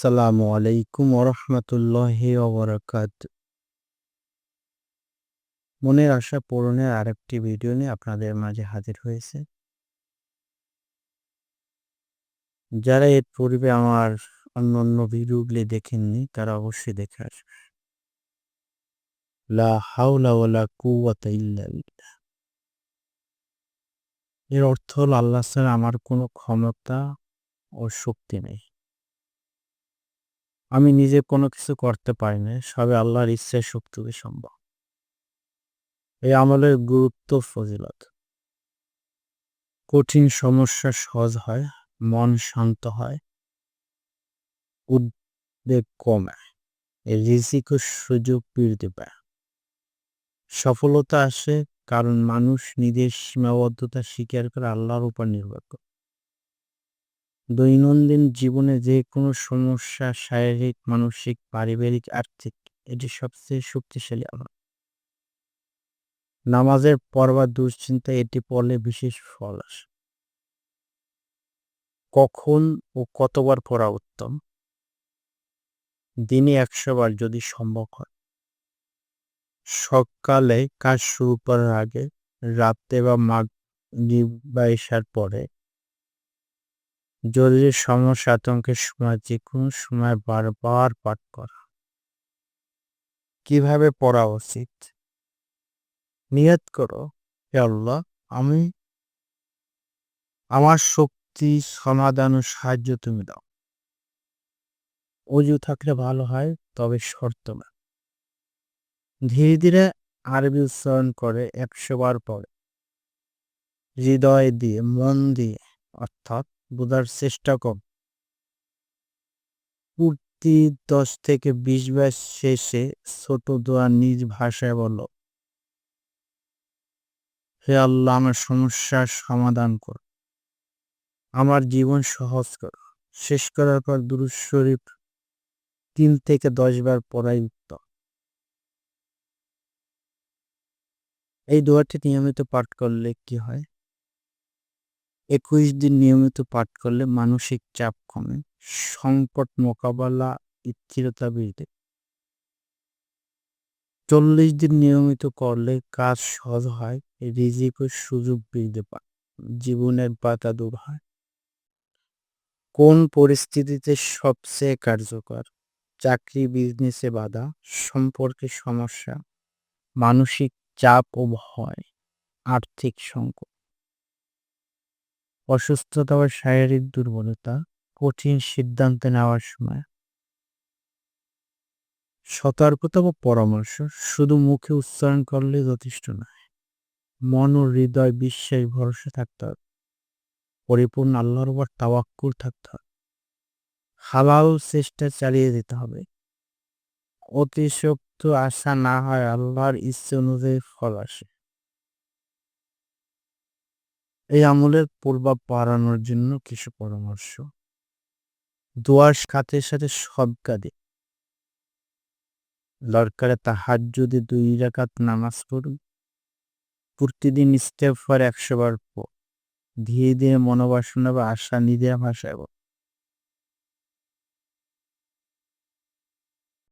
আসসালামু আলাইকুম ওরহমতুল্লাহি ওবরাকাত। মনের আশা পূরণের আরেকটি ভিডিও নিয়ে আপনাদের মাঝে হাজির হয়েছে। যারা এর পূর্বে আমার অন্য অন্য ভিডিওগুলি দেখেননি, তারা অবশ্যই দেখে আসবে লা এর অর্থ হল, আল্লাহ আমার কোনো ক্ষমতা ও শক্তি নেই। আমি নিজে কোনো কিছু করতে পারি না সবে আল্লাহর ইচ্ছায় শক্তিকে সম্ভব। এই আমলের গুরুত্ব ফজিলত। কঠিন সমস্যা সহজ হয়, মন শান্ত হয়, উদ্বেগ কমে রিজিক ও সুযোগ বৃদ্ধি পায়। সফলতা আসে কারণ মানুষ নিজের সীমাবদ্ধতা স্বীকার করে আল্লাহর উপর নির্ভর করে। দৈনন্দিন জীবনে যে কোনো সমস্যা, শারীরিক, মানসিক, পারিবারিক, আর্থিক, এটি সবচেয়ে শক্তিশালী আমল নামাজের পর বা দুশ্চিন্তা এটি পড়লে বিশেষ ফল আসে। কখন ও কতবার পড়া উত্তম? দিনে একশো বার যদি সম্ভব হয়। সকালে কাজ শুরু করার আগে রাতে বা মাগ বা এসার পরে জরুরি সমস্যা আতঙ্কের সময় যে কোনো সময় বারবার পাঠ করা। কীভাবে পড়া উচিত? নিয়ত করো আল্লাহ, আমি আমার শক্তি, সমাধান ও সাহায্য তুমি দাও। অজু থাকলে ভালো হয়, তবে শর্ত না। ধীরে ধীরে আরবি উচ্চারণ করে একশো বার পরে হৃদয় দিয়ে, মন দিয়ে, অর্থাৎ বোঝার চেষ্টা কর। পূর্তি দশ থেকে বিশ বার শেষে ছোট দোয়া নিজ ভাষায় বলো। হে আল্লাহ, আমার সমস্যার সমাধান কর। আমার জীবন সহজ কর। শেষ করার পর দুরুজ শরীফ তিন থেকে দশ বার পড়াই উত্তম। এই দোয়াটি নিয়মিত পাঠ করলে কি হয়? একুশ দিন নিয়মিত পাঠ করলে মানসিক চাপ কমে, সংকট মোকাবেলা স্থিরতা বৃদ্ধি। চল্লিশ দিন নিয়মিত করলে কাজ সহজ হয় রিজিক ও সুযোগ বৃদ্ধি পায়, জীবনের পাতা দূর হয়। কোন পরিস্থিতিতে সবচেয়ে কার্যকর? চাকরি, বিজনেসে বাধা, সম্পর্কে সমস্যা, মানসিক চাপ ও ভয়, আর্থিক সংকট। অসুস্থতা বা শারীরিক দুর্বলতা কঠিন সিদ্ধান্ত নেওয়ার সময়। সতর্কতা বা পরামর্শ শুধু মুখে উচ্চারণ করলে যথেষ্ট নয়, মন ও হৃদয় বিশ্বাস, ভরসা থাকতে হবে। পরিপূর্ণ আল্লাহর উপর তাওয়াক্কুল থাকতে হবে। হালাল চেষ্টা চালিয়ে যেতে হবে। অতিশক্ত আশা না হয় আল্লাহর ইচ্ছে অনুযায়ী ফল আসে। এই আমলের প্রভাব বাড়ানোর জন্য কিছু পরামর্শ। দোয়ার সাথে সাথে সব কাদে দরকারে তাহার যদি দুই রাকাত নামাজ পড়ুন। প্রতিদিন স্টেপ ফর একশো বার ধীরে ধীরে মনোবাসনা বা আশা নিজের ভাষায়